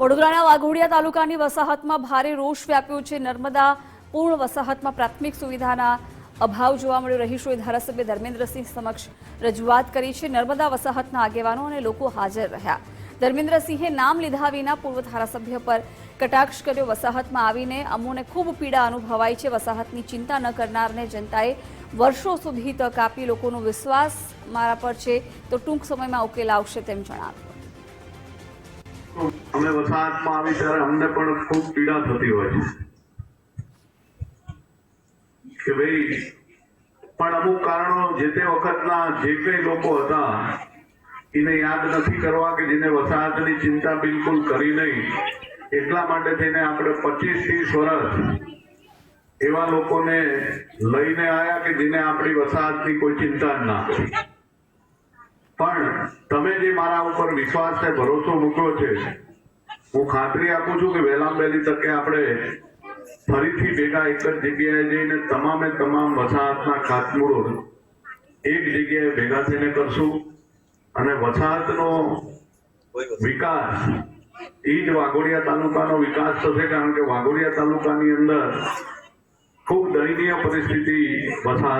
વડોદરાના વાઘોડિયા તાલુકાની વસાહતમાં ભારે રોષ વ્યાપ્યો છે. નર્મદા પૂર્ણ વસાહતમાં પ્રાથમિક સુવિધાના અભાવ જોવા મળ્યો. રહીશોએ ધારાસભ્ય ધર્મેન્દ્રસિંહ સમક્ષ રજૂઆત કરી છે. નર્મદા વસાહતના આગેવાનો અને લોકો હાજર રહ્યા. ધર્મેન્દ્રસિંહે નામ લીધા વિના પૂર્વ ધારાસભ્ય પર કટાક્ષ કર્યો. વસાહતમાં આવીને અમોને ખૂબ પીડા અનુભવાય છે. વસાહતની ચિંતા ન કરનારને જનતાએ વર્ષો સુધી તક આપી લોકોનો વિશ્વાસ મારા પર છે. તો ટૂંક સમયમાં ઉકેલ આવશે તેમ જણાવ્યું. અમે વસાહતમાં આવી ત્યારે અમને પણ ખૂબ પીડા થતી હોય છે. કે ભાઈ, પણ અમુક કારણો જે તે વખતના જે કઈ લોકો હતા, એને યાદ નથી કરવા કે જેને વસાહતની ચિંતા બિલકુલ કરી નહીં. એટલા માટે થઈને આપણે પચીસ ત્રીસ વર્ષ એવા લોકોને લઈને આયા કે જેને આપણી વસાહતની કોઈ ચિંતા જ ના પણ તમે જે મારા ઉપર વિશ્વાસ છે ભરોસો મૂક્યો છે, હું ખાતરી આપું છું કે વહેલામ વહેલી તકે આપણે ફરીથી ભેગા એક જ જગ્યાએ જઈને તમામે તમામ વસાહતના ખાતમુહૂર્ત એક જગ્યાએ ભેગા થઈને કરશું અને વસાહતનો વિકાસ એ જ વાઘોડિયા તાલુકાનો વિકાસ થશે, કારણ કે વાઘોડિયા તાલુકાની અંદર ખૂબ દયનીય પરિસ્થિતિ વસાહત